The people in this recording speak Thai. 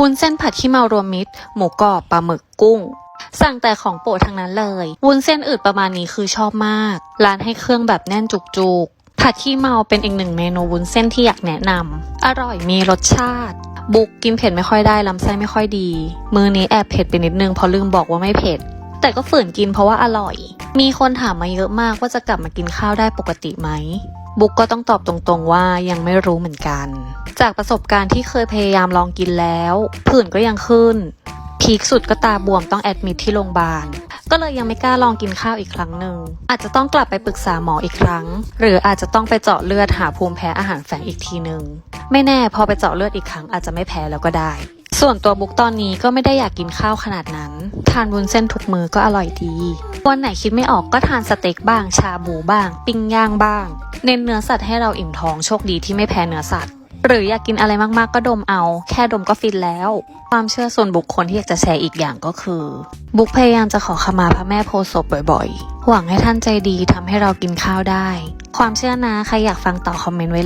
วุ้นเส้นผัดขี้เมารวมมิตร หมูกรอบปลาหมึกกุ้ง สั่งแต่ของโปรดทั้งนั้นเลย วุ้นเส้นอืดประมาณนี้คือชอบมาก ร้านให้เครื่องแบบแน่นจุกๆ ผัดขี้เมาเป็นอีกหนึ่งเมนูวุ้นเส้นที่อยากแนะนำ อร่อยมีรสชาติ บุกกินเผ็ดไม่ค่อยได้ลำไส้ไม่ค่อยดี มือนี้แอบเผ็ดไปนิดนึงเพราะลืมบอกว่าไม่เผ็ด แต่ก็ฝืนกินเพราะว่าอร่อย มีคนถามมาเยอะมากว่าจะกลับมากินข้าวได้ปกติไหม บุ๊กก็ต้องตอบตรงๆว่ายังไม่รู้เหมือนกัน จากประสบการณ์ที่เคยพยายามลองกินแล้ว ผื่นก็ยังขึ้น พีคสุดก็ตาบวมต้องแอดมิทที่โรงพยาบาล ก็เลยยังไม่กล้าลองกินข้าวอีกครั้งหนึ่ง อาจจะต้องกลับไปปรึกษาหมออีกครั้ง หรืออาจจะต้องไปเจาะเลือดหาภูมิแพ้อาหารแฝงอีกทีหนึ่งไม่แน่พอไปเจาะเลือดอีกครั้งอาจจะไม่แพ้แล้วก็ได้ ส่วนตัวบุ๊กตอนนี้ก็ไม่ได้อยากกินข้าวขนาดนั้น ทานวุ้นเส้นทุกมือก็อร่อยดี วันไหนคิดไม่ออกก็ทานสเต็กบ้าง ชาบูบ้าง ปิ้งย่างบ้าง เน้นเนื้อสัตว์ให้เราอิ่มท้องโชคดีที่ไม่แพ้เนื้อสัตว์ หรืออยากกินอะไรมากๆก็ดมเอา แค่ดมก็ฟินแล้ว ความเชื่อส่วนบุคคลที่อยากจะแชร์อีกอย่างก็คือ บุ๊กพยายามจะขอขมาพระแม่โพศพบ่อยๆ หวังให้ท่านใจดีทำให้เรากินข้าวได้ ความเชื่อนะใครอยากฟังต่อคอมเมนต์ไว้เลย